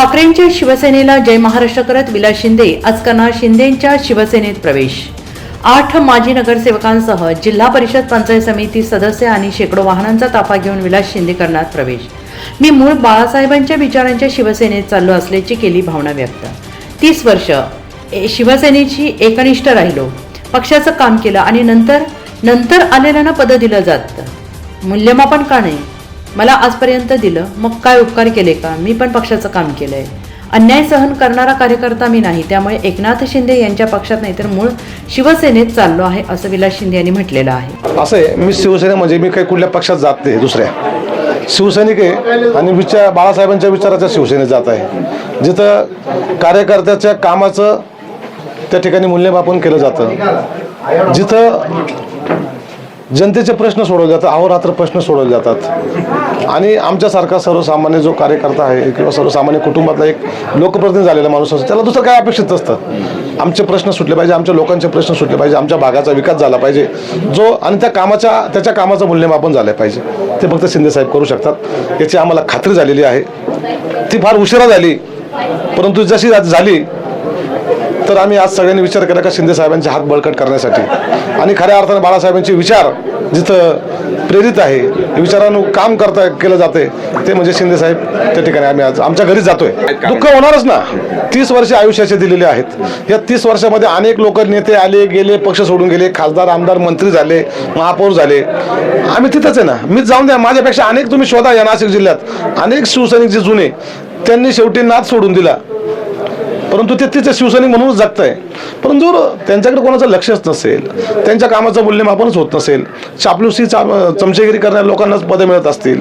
ठाकरेंच्या शिवसेनेला जय महाराष्ट्र करत विलास शिंदे आज करणार शिंदेंच्या शिवसेनेत प्रवेश. आठ माजी नगरसेवकांसह जिल्हा परिषद पंचायत समिती सदस्य आणि शेकडो वाहनांचा ताफा घेऊन विलास शिंदे करणार प्रवेश. मी मूळ बाळासाहेबांच्या विचारांच्या शिवसेनेत चाललो असल्याची केली भावना व्यक्त. तीस वर्ष ए- शिवसेनेची एकनिष्ठ राहिलो. पक्षाचं काम केलं आणि नंतर नंतर आलेल्यांना पदं दिलं जातं. मूल्यमापन का नाही? मला आजपर्यंत दिलं मग काय उपकार केले का? मी पण पक्षाचं काम केलंय. अन्याय सहन करणारा कार्यकर्ता मी नाही त्यामुळे एकनाथ शिंदे यांच्या पक्षात नाही तर मूळ शिवसेनेत चाललो आहे असं विलास शिंदे यांनी म्हटलेलं आहे. असं आहे मी शिवसेना म्हणजे मी काही कुठल्या पक्षात जात नाही दुसऱ्या. शिवसैनिक आहे आणि विचार बाळासाहेबांच्या विचाराच्या शिवसेनेत जात आहे. जिथं कार्यकर्त्याच्या कामाचं त्या ठिकाणी मूल्यमापन केलं जातं. जिथं जनतेचे प्रश्न सोडवले जातात अहोरात्र प्रश्न सोडवले जातात. आणि आमच्यासारखा सर्वसामान्य जो कार्यकर्ता आहे किंवा सर्वसामान्य कुटुंबातला एक लोकप्रतिनिधी झालेला माणूस असतो त्याला दुसरं काय अपेक्षित असतं? आमचे प्रश्न सुटले पाहिजे आमच्या लोकांचे प्रश्न सुटले पाहिजे आमच्या भागाचा विकास झाला पाहिजे जो आणि त्या कामाच्या त्याच्या कामाचं मूल्यमापन झालं पाहिजे. ते फक्त शिंदेसाहेब करू शकतात. याची आम्हाला खात्री झालेली आहे. ती फार उशिरा झाली परंतु जशी झाली तर आम्ही आज सगळ्यांनी विचार केला का शिंदे साहेबांचे हात बळकट करण्यासाठी. आणि खऱ्या अर्थाने बाळासाहेबांचे विचार जिथं प्रेरित आहे विचारानं काम करता केलं जाते ते म्हणजे शिंदे साहेब त्या ठिकाणी आम्ही आज आमच्या घरीच जातोय. दुःख होणारच ना. तीस वर्ष आयुष्याचे दिलेले आहेत. या तीस वर्षामध्ये अनेक लोक नेते आले गेले पक्ष सोडून गेले खासदार आमदार मंत्री झाले महापौर झाले. आम्ही तिथंच आहे ना. मीच जाऊन द्या. माझ्यापेक्षा अनेक तुम्ही शोधा या नाशिक जिल्ह्यात. अनेक शिवसैनिक जे जुने त्यांनी शेवटी नाद सोडून दिला. परंतु ते तिथे शिवसैनिक म्हणूनच जगत आहे परंतु त्यांच्याकडे कोणाचं लक्षच नसेल त्यांच्या कामाचं मूल्यमापनच होत नसेल चापलुसी चा चमचेगिरी करणाऱ्या लोकांनाच पदं मिळत असतील.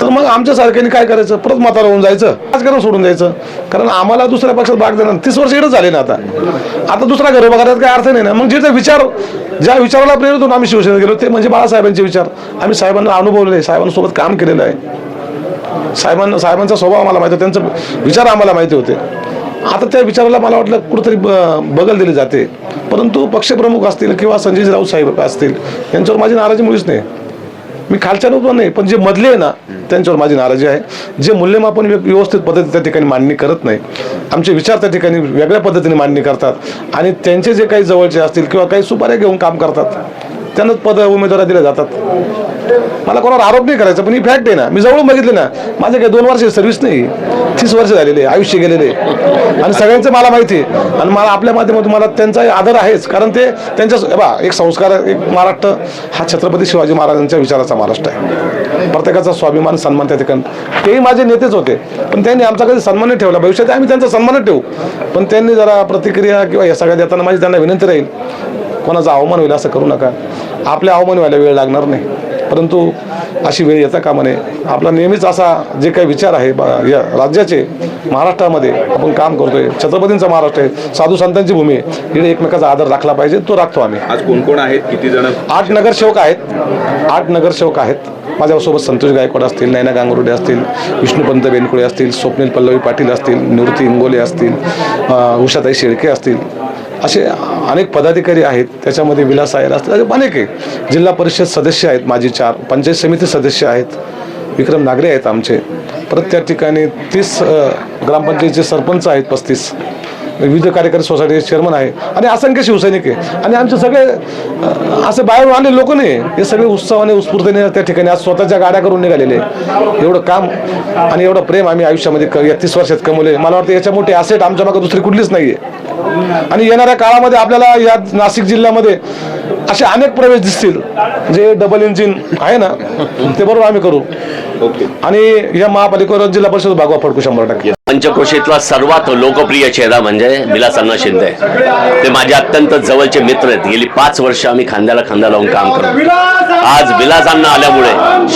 तर मग आमच्यासारख्याने काय करायचं? परत म्हातारा होऊन जायचं राजकारण सोडून द्यायचं. कारण आम्हाला दुसऱ्या पक्षात भाग देणार तीस वर्ष इकडे झाले ना आता. आता दुसरा घर उभा करायचा काय अर्थ नाही ना. मग जे जे विचार ज्या विचाराला प्रेरित होऊन आम्ही शिवसेनेत गेलो ते म्हणजे बाळासाहेबांचे विचार. आम्ही साहेबांना अनुभवलेले आहे साहेबांसोबत काम केलेलं आहे. साहेबांना साहेबांचा स्वभाव आम्हाला माहिती होता, त्यांचे विचार आम्हाला माहिती होते. आता त्या विचाराला मला वाटलं कुठंतरी ब- बगल दिली जाते. परंतु पक्षप्रमुख असतील किंवा संजय राऊत साहेब असतील यांच्यावर माझी नाराजी मुळीच नाही. मी खालच्या पण नाही पण जे मधले आहे ना त्यांच्यावर माझी नाराजी आहे. जे मूल्यमापन व्यवस्थित पद्धती त्या ठिकाणी मांडणी करत नाही. आमचे विचार त्या ठिकाणी वेगळ्या पद्धतीने मांडणी करतात. आणि त्यांचे जे काही जवळचे असतील किंवा काही सुपाऱ्या घेऊन काम करतात त्यांनाच पद उमेदवार दिल्या जातात. मला कोणावर आरोप नाही करायचा पण ही फॅक्ट आहे ना. मी जवळून बघितले ना माझे काही दोन वर्ष सर्व्हिस नाही. तीस वर्ष झालेले आयुष्य गेलेले आणि सगळ्यांचं मला माहिती आहे. आणि मला आपल्या माध्यमातून मला त्यांचा आदर आहेच. कारण ते त्यांच्या बा एक संस्कार एक महाराष्ट्र हा छत्रपती शिवाजी महाराजांच्या विचाराचा महाराष्ट्र आहे. प्रत्येकाचा स्वाभिमान सन्मान त्या ठिकाणी. तेही माझे नेतेच होते. पण त्यांनी आमचा कधी सन्मान ठेवला. भविष्यात आम्ही त्यांचा सन्मान ठेवू. पण त्यांनी जरा प्रतिक्रिया किंवा या सगळ्या देताना माझी त्यांना विनंती राहील. कोणाचा अवमान होईल असं करू नका. आपल्या अवमान व्हायला वेळ लागणार नाही. परंतु अशी वेळ येता कामा नये. आपला नेहमीच असा जे काही विचार आहे बा- या राज्याचे महाराष्ट्रामध्ये आपण काम करतोय. छत्रपतींचा महाराष्ट्र आहे साधू संतांची भूमी आहे. इकडे एकमेकाचा आदर राखला पाहिजे तो राखतो आम्ही. आज कोण कोण आहेत? किती जण? आठ नगरसेवक आहेत. आठ नगरसेवक आहेत. माझ्यासोबत संतोष गायकवाड असतील नैना गांगुर्डे असतील विष्णुपंत बेनकुळे असतील स्वप्नील पल्लवी पाटील असतील निवृत्ती इंगोले असतील उषाताई शेळके असतील. असे अनेक पदाधिकारी आहेत त्याच्यामध्ये विलास आयर असतील असे अनेक आहे जिल्हा परिषद सदस्य आहेत माझी चार पंचायत समिती सदस्य आहेत. विक्रम नागरे आहेत आमचे. परत त्या ठिकाणी तीस ग्रामपंचायतीचे सरपंच आहेत पस्तीस. विविध कार्यकारी सोसायटीचे चेअरमन आहे. आणि असंख्य शिवसैनिक आहे. आणि आमचे सगळे असे बाहेरून आले लोक नाही. हे सगळे उत्सवाने उत्स्फूर्तीने त्या ठिकाणी आज स्वतःच्या गाड्या करून निघालेले एवढं काम आणि एवढं प्रेम आम्ही आयुष्यामध्ये या तीस वर्षात कमवले मला वाटतं याच्या मोठे असेट आमच्या मागे दुसरी कुठलीच नाही आहे आणि येणाऱ्या काळामध्ये आपल्याला या नाशिक जिल्ह्यामध्ये असे अनेक प्रवेश दिसतील. जे डबल इंजिन आहे ना ते बरोबर आम्ही करू. ओके. आणि या महापालिकेवर जिल्हा परिषद भागवा फडकू शंभर टक्के. पंचक्रोशीतला सर्वात लोकप्रिय चेहरा म्हणजे विलासांना शिंदे. ते माझे अत्यंत जवळचे मित्र आहेत. गेली पाच वर्ष आम्ही खांद्याला खांदा लावून काम करतो. आज विलासांना आल्यामुळे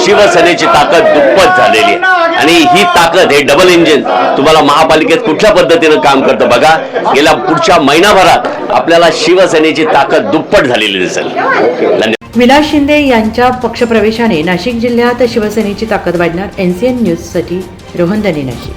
शिवसेनेची ताकद दुप्पट झालेली आहे. आणि ही ताकद हे डबल इंजिन तुम्हाला महापालिकेत कुठल्या पद्धतीनं काम करतं बघा. गेल्या पुढच्या महिनाभरात आपल्याला शिवसेनेची ताकद दुप्पट झालेली दिसेल. विलास शिंदे यांच्या पक्षप्रवेशाने नाशिक जिल्ह्यात शिवसेनेची ताकद वाढणार. एनसीएन न्यूजसाठी रोहन दनी नाशिक.